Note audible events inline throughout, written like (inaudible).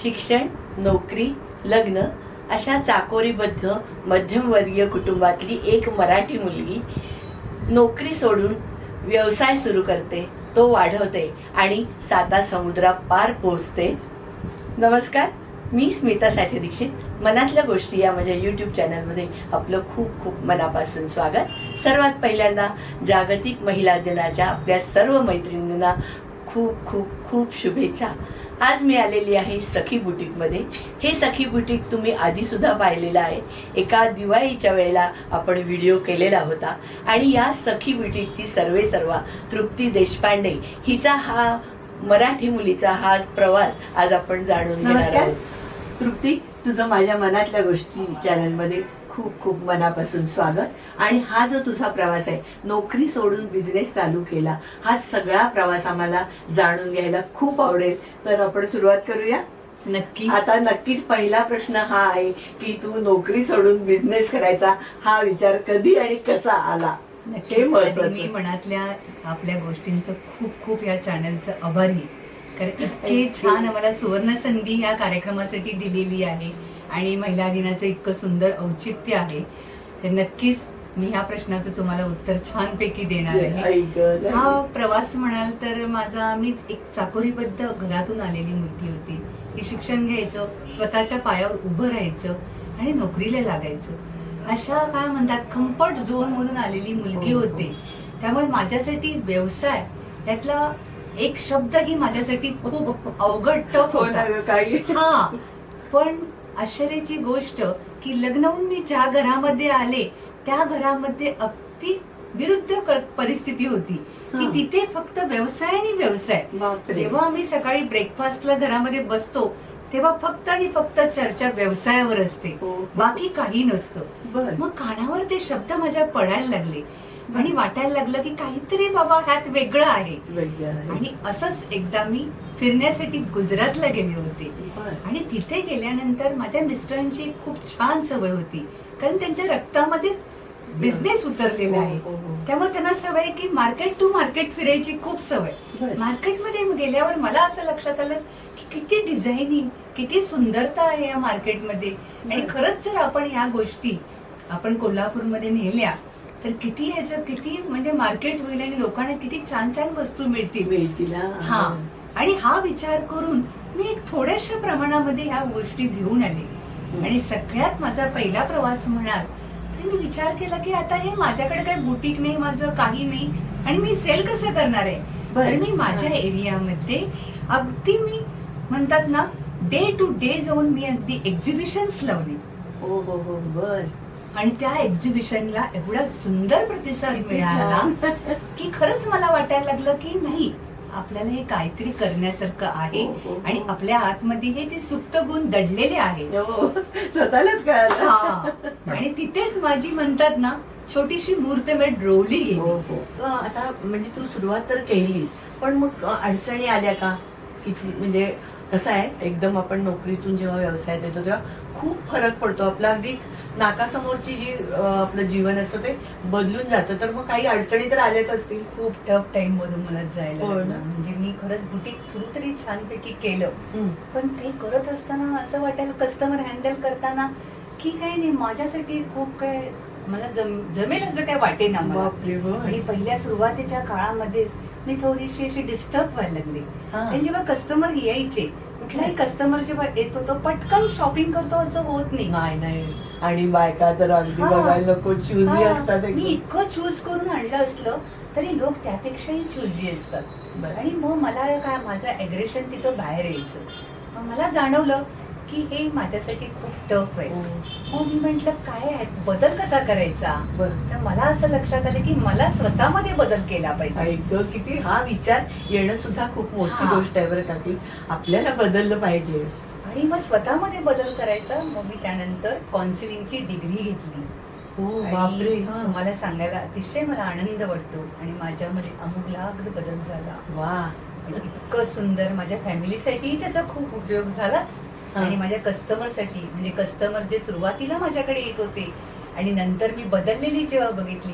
शिक्षण नोकरी लग्न अशा चाकोरीबद्ध मध्यमवर्गीय कुटुंबातली एक मराठी मुलगी नोकरी सोडून व्यवसाय सुरू करते तो वाढवते आणि साता समुद्रा पार पोहोचते. नमस्कार मी स्मिता साठे दीक्षित. मनातल्या गोष्टी या माझ्या यूट्यूब चॅनलमध्ये आपलं खूप खूप मनापासून स्वागत. सर्वात पहिल्यांदा जागतिक महिला दिनाच्या आपल्या सर्व मैत्रिणींना खूप खूप खूप शुभेच्छा. आज मी आलेली आहे सखी बुटीकमध्ये. हे सखी बुटीक तुम्ही आधीसुद्धा पाहिलेलं आहे. एका दिवाळीच्या वेळेला आपण व्हिडिओ केलेला होता आणि या सखी बुटीकची सर्वे सर्वा तृप्ती देशपांडे हिचा हा मराठी मुलीचा हा प्रवास आज आपण जाणून घेणार. आहोत. तृप्ती तुझं माझ्या मनातल्या गोष्टी चॅनलमध्ये खूप खूप मनापासून स्वागत. आणि हा जो तुझा प्रवास आहे नोकरी सोडून बिझनेस चालू केला हा सगळा प्रवास आम्हाला जाणून घ्यायला खूप आवडेल. तर आपण सुरुवात करूया? नक्की. आता नक्कीच पहिला प्रश्न हा आहे की तू नोकरी सोडून बिझनेस करायचा हा विचार कधी आणि कसा आला? नक्की. हे मी मनातल्या आपल्या गोष्टींचं खूप खूप या चॅनलचं आभारी आहे. कारण इतके छान आम्हाला सुवर्ण संधी या कार्यक्रमासाठी दिलेली आहे. आणि महिला दिनाचं इतकं सुंदर औचित्य आहे तर नक्कीच मी ह्या प्रश्नाचं तुम्हाला उत्तर छानपैकी देणार आहे. हा प्रवास म्हणाल तर माझा मीच एक चाकोरीबद्ध घरातून आलेली मुलगी होती. की शिक्षण घ्यायचं स्वतःच्या पायावर उभं राहायचं आणि नोकरीला लागायचं. अशा काय म्हणतात कम्फर्ट झोन मधून आलेली मुलगी हो, हो. होती. त्यामुळे माझ्यासाठी व्यवसाय त्यातला एक शब्द ही माझ्यासाठी खूप अवघड टफ हो होता. हा पण आश्चर्याची गोष्ट की लग्न होऊन मी ज्या घरामध्ये आले त्या घरामध्ये अगदी विरुद्ध परिस्थिती होती की. तिथे फक्त व्यवसाय आणि व्यवसाय. जेव्हा आम्ही सकाळी ब्रेकफास्टला घरामध्ये बसतो तेव्हा फक्त आणि फक्त चर्चा व्यवसायावर असते हो. बाकी काही नसतं मग कानावर ते शब्द माझ्या पडायला लागले आणि वाटायला लागलं की काहीतरी बाबा ह्यात वेगळं आहे. आणि असंच एकदा मी फिरण्यासाठी गुजरातला गेले होते. आणि तिथे गेल्यानंतर माझ्या मिस्टरांची खूप छान सवय होती कारण त्यांच्या रक्तामध्येच बिझनेस उतरलेला हो, आहे हो, हो. त्यामुळे त्यांना सवय की मार्केट टू मार्केट फिरायची खूप सवय. मार्केटमध्ये गेल्यावर मला असं लक्षात आलं की किती डिझायनिंग किती सुंदरता आहे या मार्केटमध्ये आणि. खरंच जर आपण या गोष्टी आपण कोल्हापूरमध्ये नेल्या तर किती याचं किती म्हणजे मार्केट होईल आणि लोकांना किती छान छान वस्तू मिळतील मिळतील हा. आणि हा विचार करून मी एक थोड्याशा प्रमाणामध्ये ह्या गोष्टी घेऊन आले आणि सगळ्यात माझा पहिला प्रवास म्हणाल तर मी विचार केला की आता हे माझ्याकडे काही बुटीक नाही माझं काही नाही आणि मी सेल कसं करणार आहे बरं. तर मी माझ्या. एरियामध्ये अगदी मी म्हणतात ना डे टू डे जाऊन मी अगदी एक्झिबिशन्स लावली हो हो हो बर आणि त्या एक्झिबिशनला एवढा सुंदर प्रतिसाद मिळाला. की खरंच मला वाटायला लागलं की नाही आपल्याला हे काहीतरी करण्यासारखं आहे हो, हो, हो. आणि आपल्या आतमध्ये हे ते सुप्त गुण दडलेले आहेत हो स्वतःलाच कळालं. हा. आणि तिथेच माझी म्हणतात ना छोटीशी मूर्त मी रोवली गेली. हो हो. अ, आता म्हणजे तू सुरुवात तर केलीस पण मग अ, अडचणी आल्या का? किती म्हणजे कसं आहे एकदम आपण नोकरीतून जेव्हा व्यवसायात येतो तेव्हा खूप फरक पडतो. आपला अगदी नाकासमोरची जी आपलं जीवन असतं ते बदलून जातं. तर मग काही अडचणी तर आल्याच असतील. खूप टफ टाइम मधून मला जायला हो म्हणजे मी खरंच बुटीक सुरू तरी छानपैकी केलं. पण ते करत असताना असं वाटायला कस्टमर हँडल करताना की काही नाही माझ्यासाठी खूप काय मला जम जमेल असं काय वाटे ना. आणि पहिल्या सुरुवातीच्या काळामध्ये मी थोडीशी अशी डिस्टर्ब व्हायला लागली. आणि जेव्हा कस्टमर यायचे कुठलाही कस्टमर जेव्हा येतो तो पटकन शॉपिंग करतो असं होत नाही नाही नाही आणि बायका तर अगदी. बघायला चुजी असतात मी. इतकं चूज करून आणलं असलं तरी लोक त्यापेक्षाही चूजी असतात. आणि मग मला काय माझं अग्रेशन तिथं बाहेर यायचं मला जाणवलं की हे माझ्यासाठी खूप टफ आहे हो. मग मी म्हंटल काय आहे बदल कसा करायचा. तर मला असं लक्षात आलं की मला स्वतःमध्ये बदल केला पाहिजे किती हा विचार येणं सुद्धा खूप मोठी. गोष्ट आहे बरं का की आपल्याला बदललं पाहिजे आणि मग स्वतःमध्ये बदल करायचा मग मी त्यानंतर काउन्सिलिंगची डिग्री घेतली हो हा. तुम्हाला सांगायला अतिशय मला आनंद वाटतो आणि माझ्यामध्ये अमुकलाग्र बदल झाला वा इतकं सुंदर माझ्या फॅमिलीसाठी त्याचा खूप उपयोग झालाच. आणि माझ्या कस्टमरसाठी म्हणजे कस्टमर जे सुरुवातीला माझ्याकडे येत होते आणि नंतर मी बदललेली जेव्हा बघितली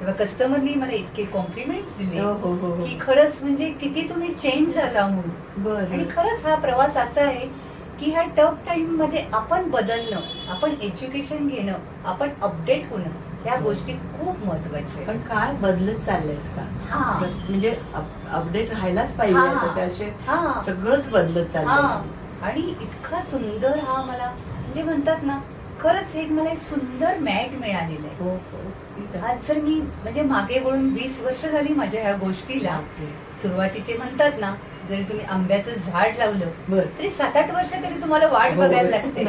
तेव्हा कस्टमरनी मला इतके कॉम्प्लिमेंट्स दिले हो, हो, हो. की खरंच म्हणजे किती तुम्ही चेंज झाला म्हणून आणि खरंच हा प्रवास असा आहे की ह्या टफ टाइममध्ये आपण बदलणं आपण एज्युकेशन घेणं आपण अपडेट होणं या गोष्टी खूप महत्त्वाच्या आहेत. काय बदलत चाललंयस का. म्हणजे अपडेट राहायलाच पाहिजे. सगळंच बदलत चाललंय आणि इतका सुंदर हा मला म्हणजे म्हणतात ना खरंच एक मला एक सुंदर मॅट मिळालेलं आहे. हो हो. आज जर मी म्हणजे मागे वळून वीस वर्ष झाली माझ्या ह्या गोष्टीला. सुरुवातीचे म्हणतात ना जरी तुम्ही आंब्याचं झाड लावलं तरी सात आठ वर्ष तरी तुम्हाला वाट हो, बघायला लागते.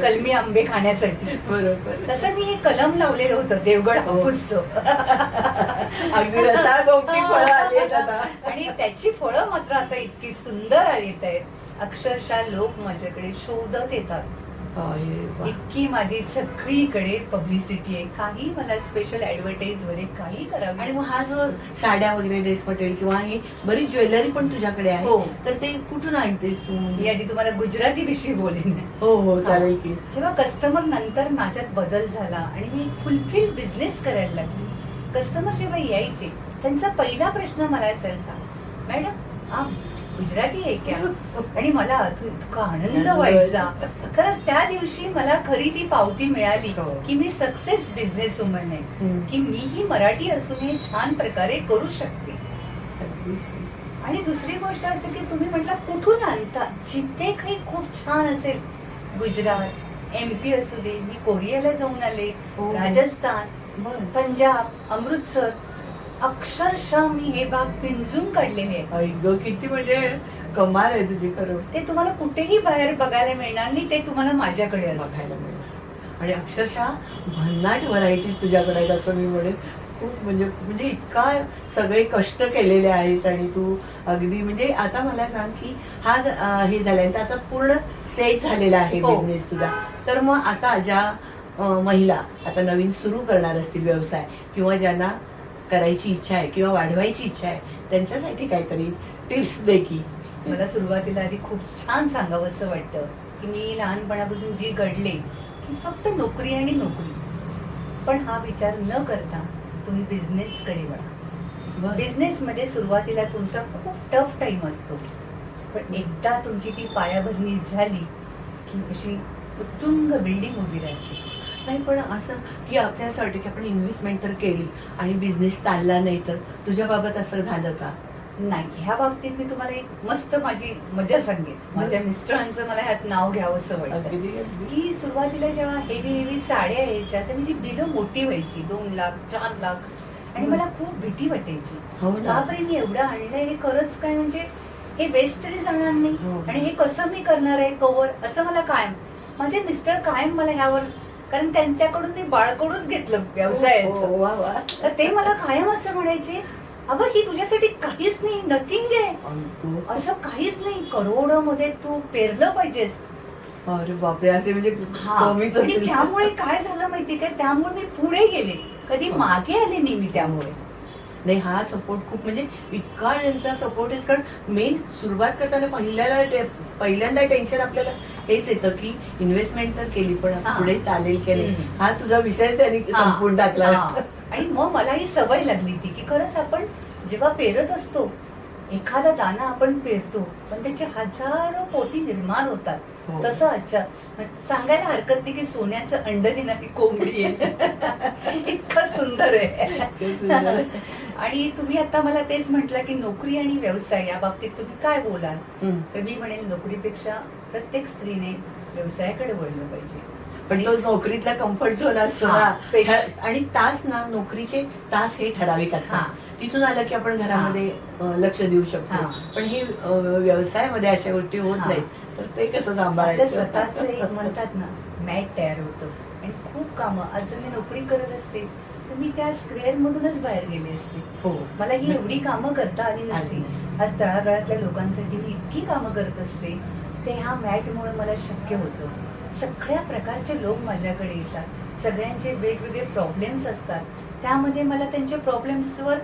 कलमी आंबे खाण्यासाठी. बरोबर. तसं मी हे कलम लावलेलं होतं देवगड हो. हापूसचं आणि त्याची फळं मात्र आता इतकी सुंदर येत आहेत. अक्षरशः लोक माझ्याकडे शोधत येतात. इतकी माझी सगळीकडे पब्लिसिटी आहे. काही मला स्पेशल ऍडव्हर्टाईज वगैरे काही आणि करावी मग हा जो साड्या वगैरे ड्रेस मटेरियल किंवा ही बरीच ज्वेलरी पण तुझ्याकडे आहे हो. तर ते कुठून आणतेस तू? मी आधी तुम्हाला गुजराती विषयी बोलेन. हो हो चालेल की. जेव्हा कस्टमर नंतर माझ्यात बदल झाला आणि मी फुलफिल बिझनेस करायला लागली कस्टमर जेव्हा यायचे त्यांचा पहिला प्रश्न मला असायचा मॅडम आप गुजराती आहे क्या आणि मला इतका आनंद व्हायचा खरंच त्या दिवशी मला खरी ती पावती मिळाली हो. की मी सक्सेस बिझनेस वुमन आहे. की मीही मराठी असून हे छान प्रकारे करू शकते. आणि दुसरी गोष्ट असते की तुम्ही म्हटलं कुठून आणता जिथे काही खूप छान असेल गुजरात एमपी असू दे मी कोरियाला जाऊन आले हो. राजस्थान. पंजाब अमृतसर अक्षरशः मी हे भाग पिंजून काढलेले आहे. गं, किती म्हणजे कमाल आहे तुझी खरं. ते तुम्हाला कुठेही बाहेर बघायला मिळणार नाही ते तुम्हाला माझ्याकडे असतं. बघायला मिळणार. आणि अक्षरशः भन्नाट व्हरायटीज तुझ्याकडे आहेत असं मी म्हणेन. खूप म्हणजे म्हणजे इतका सगळे कष्ट केलेले आहेस आणि तू अगदी म्हणजे आता मला सांग की हा ज- अं, हे झाल्यानंतर आता पूर्ण सेट झालेला आहे हो. बिझनेस तुझा. तर मग आता ज्या अं, महिला आता नवीन सुरू करणार असतील व्यवसाय किंवा ज्यांना करायची इच्छा आहे किंवा वाढवायची इच्छा आहे त्यांच्यासाठी काहीतरी टिप्स दे की. मला सुरुवातीला आधी खूप छान सांगावं असं वाटतं की मी लहानपणापासून जी घडले की फक्त नोकरी आणि नोकरी. पण हा विचार न करता तुम्ही बिझनेसकडे वळा. बरं. बिझनेस मध्ये सुरुवातीला तुमचा खूप टफ टाइम असतो. पण एकदा तुमची ती पायाभरणी झाली की अशी उत्तुंग बिल्डिंग उभी राहते. नाही पण असं की आपल्या असं वाटतं की आपण इन्व्हेस्टमेंट तर केली आणि बिझनेस चालला नाही तर तुझ्या बाबत असं झालं का? नाही ह्या बाबतीत मी तुम्हाला एक मस्त माझी मजा सांगेन. माझ्या मिस्टरांचं मला ह्यात नाव घ्यावं असं वाटतं. की सुरुवातीला जेव्हा हेवी हेवी साड्या यायच्या तर म्हणजे बिलं मोठी व्हायची दोन लाख चार लाख आणि मला खूप भीती वाटायची. हो. बापरे मी एवढं आणलंय हे खरंच काय म्हणजे हे वेस्ट तरी जाणार हो. नाही आणि हे कसं मी करणार आहे कव्हर असं मला कायम माझे मिस्टर कायम मला ह्यावर कारण त्यांच्याकडून मी बाळकडूच घेतलं हो, व्यवसायाचं वा, वा. तर ते मला कायम असं म्हणायचे अगं ही तुझ्यासाठी काहीच नाही नथिंग आहे. असं काहीच नाही करोडमध्ये तू पेरलं पाहिजेस अरे बापरे असे म्हणजे हा आणि. त्यामुळे काय झालं माहिती काय त्यामुळे मी पुढे गेले कधी हा. मागे आले नाही मी त्यामुळे नाही हा सपोर्ट खूप म्हणजे इतका त्यांचा सपोर्ट आहे कारण मेन सुरुवात करताना पहिल्याला पहिल्यांदा टेन्शन आपल्याला हेच येतं की इन्व्हेस्टमेंट तर केली पण हा. पुढे चालेल की नाही हम्म. हा तुझा विषय त्यांनी हा. संपून टाकला हा. आणि मग मला ही सवय लागली ती की खरंच आपण जेव्हा पेरत असतो एखादा दाना आपण पेरतो पण त्याचे हजारो पोती निर्माण होतात. तसं अच्छा. सांगायला हरकत नाही की सोन्याचं अंड देणारी कोंबडी (laughs) आहे. इतकं सुंदर आहे. (laughs) आणि तुम्ही आता मला तेच म्हटलं की नोकरी आणि व्यवसाय या बाबतीत तुम्ही काय बोलाल. तर मी म्हणेल नोकरीपेक्षा प्रत्येक स्त्रीने व्यवसायाकडे वळलं पाहिजे. पण तो नोकरीतला कम्फर्ट झोन असतो हा, ना. आणि तास ना नोकरीचे तास हे ठराविक. असतात. तिथून आलं की आपण घरामध्ये लक्ष देऊ शकतो. पण हे व्यवसायामध्ये अशा गोष्टी होत. नाहीत. तर ते कसं सांभाळायचं? स्वतःच म्हणतात ना मॅट तयार होतं. आणि खूप कामं. आज जर मी नोकरी करत असते तर मी त्या स्क्वेअर मधूनच बाहेर गेले असते. हो. मला ही एवढी कामं करता आली नसती. आज तळागाळातल्या लोकांसाठी मी इतकी कामं करत असते. ते ह्या मॅटमुळे मला शक्य होतं. सगळ्या प्रकारचे लोक माझ्याकडे येतात. सगळ्यांचे वेगवेगळे प्रॉब्लेम्स असतात. त्यामध्ये मला त्यांच्या प्रॉब्लेम्सवर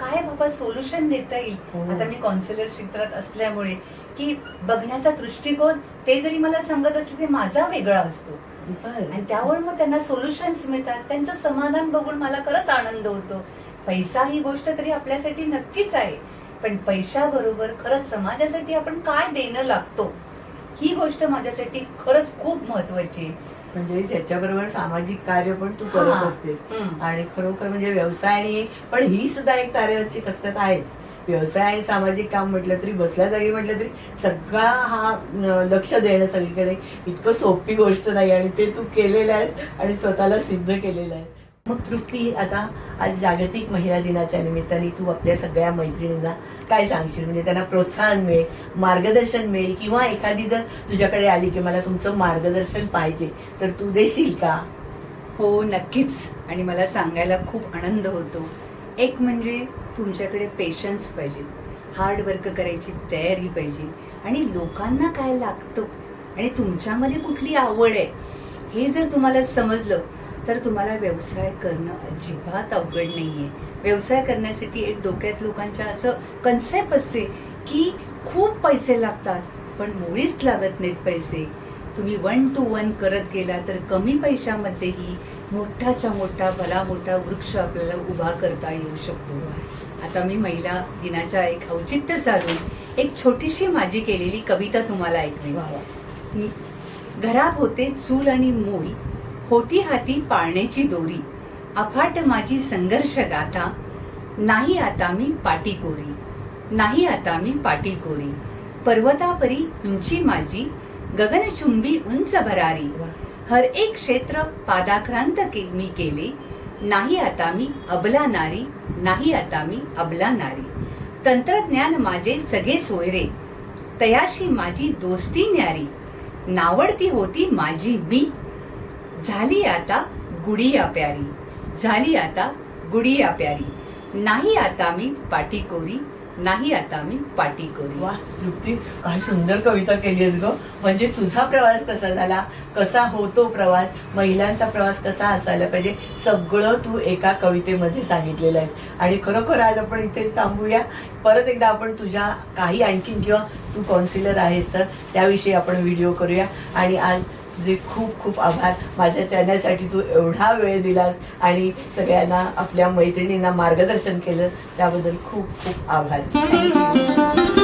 काय बाबा सोल्युशन देता येईल? हो. आता मी कॉन्सिलर क्षेत्रात असल्यामुळे की बघण्याचा दृष्टिकोन ते जरी मला सांगत असले ते माझा वेगळा असतो. आणि त्यावर मग त्यांना सोल्युशन्स मिळतात. त्यांचं समाधान बघून मला खरंच आनंद होतो. पैसा ही गोष्ट तरी आपल्यासाठी नक्कीच आहे. पण पैशाबरोबर खरंच समाजासाठी आपण काय देणं लागतो? ही गोष्ट माझ्यासाठी खरंच खूप महत्वाची आहे म्हणजे याच्याबरोबर सामाजिक कार्य पण तू करत. असते. आणि खरोखर म्हणजे व्यवसाय आणि पण ही सुद्धा एक तारेवरची कसरत आहेच व्यवसाय आणि सामाजिक काम म्हटलं तरी बसल्या जागी म्हटलं तरी सगळा हा लक्ष देणं सगळीकडे इतकं सोपी गोष्ट नाही आणि ते तू केलेलं आहे आणि स्वतःला सिद्ध केलेलं आहे मग तृप्ती आता आज जागतिक महिला दिनाच्या निमित्ताने तू आपल्या सगळ्या मैत्रिणींना काय सांगशील? म्हणजे त्यांना प्रोत्साहन मिळेल मार्गदर्शन मिळेल किंवा एखादी जर तुझ्याकडे आली की मला तुमचं मार्गदर्शन पाहिजे तर तू देशील का? हो नक्कीच. आणि मला सांगायला खूप आनंद होतो. एक म्हणजे तुमच्याकडे पेशन्स पाहिजे. हार्ड वर्क करायची तयारी पाहिजे. आणि लोकांना काय लागतं? आणि तुमच्यामध्ये कुठली आवड आहे? हे जर तुम्हाला समजलं तर तुम्हाला व्यवसाय करणं अजिबात अवघड नाहीये. व्यवसाय करण्यासाठी एक डोक्यात लोकांच्या असं कन्सेप्ट असते की खूप पैसे लागतात पण मुळीच लागत नाहीत पैसे. तुम्ही वन टू वन करत गेला तर कमी पैशामध्येही मोठाच्या मोठा भला मोठा वृक्ष आपल्याला उभा करता येऊ शकतो. आता मी महिला दिनाच्या एक औचित्य साधून एक छोटीशी माझी केलेली कविता तुम्हाला वा. घरात होते चूल आणि मूल. होती हाती पाळण्याची दोरी. अफाट माझी संघर्ष गाथा नाही आता मी पाटी कोरी नाही आता मी पाटी कोरी पर्वतापरी उंची माझी गगनचुंबी उंच भरारी. हर एक क्षेत्र पादाक्रांत के मी केले. नाही आता मी अबला नारी नाही आता मी अबला नारी. तंत्रज्ञान माझे सगळे सोयरे. तयाशी माझी दोस्ती न्यारी. नावडती होती माझी मी. झाली आता गुडिया प्यारी. झाली आता गुडिया प्यारी. नाही आता मी पाटी कोरी नाही आता मी पाटी कोरी वा तृप्ती काय सुंदर कविता केलीस ग. म्हणजे तुझा प्रवास कसा झाला? कसा होतो प्रवास? महिलांचा प्रवास कसा असायला पाहिजे? सगळं तू एका कवितेमध्ये सांगितलेलं आहेस. आणि खरोखर आज आपण इथेच थांबूया. परत एकदा आपण तुझ्या काही आणखीन किंवा तू काउन्सिलर आहेस तर त्याविषयी आपण व्हिडिओ करूया. आणि आज तुझे खूप खूप आभार. माझ्या चॅनलसाठी तू एवढा वेळ दिलास आणि सगळ्यांना आपल्या मैत्रिणींना मार्गदर्शन केलं त्याबद्दल खूप खूप आभार.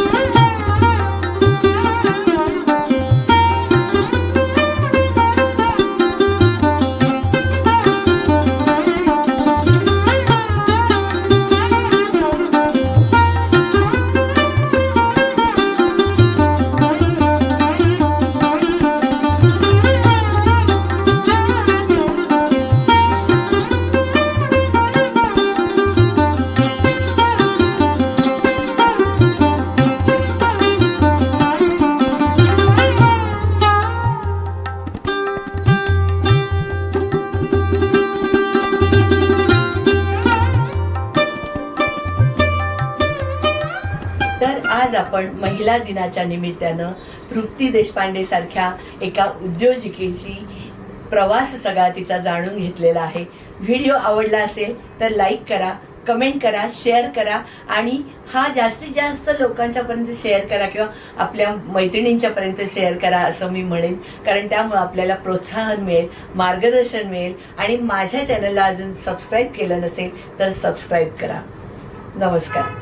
आपण महिला दिनाच्या निमित्तानं तृप्ती देशपांडे सारख्या एका उद्योजिकेची प्रवास सगळा तिचा जाणून घेतलेला आहे. व्हिडिओ आवडला असेल तर लाईक करा कमेंट करा शेअर करा आणि हा जास्तीत जास्त लोकांच्यापर्यंत शेअर करा किंवा आपल्या मैत्रिणींच्यापर्यंत शेअर करा असं मी म्हणेन. कारण त्यामुळे आपल्याला प्रोत्साहन मिळेल मार्गदर्शन मिळेल आणि माझ्या चॅनलला अजून सबस्क्राईब केलं नसेल तर सबस्क्राईब करा. नमस्कार.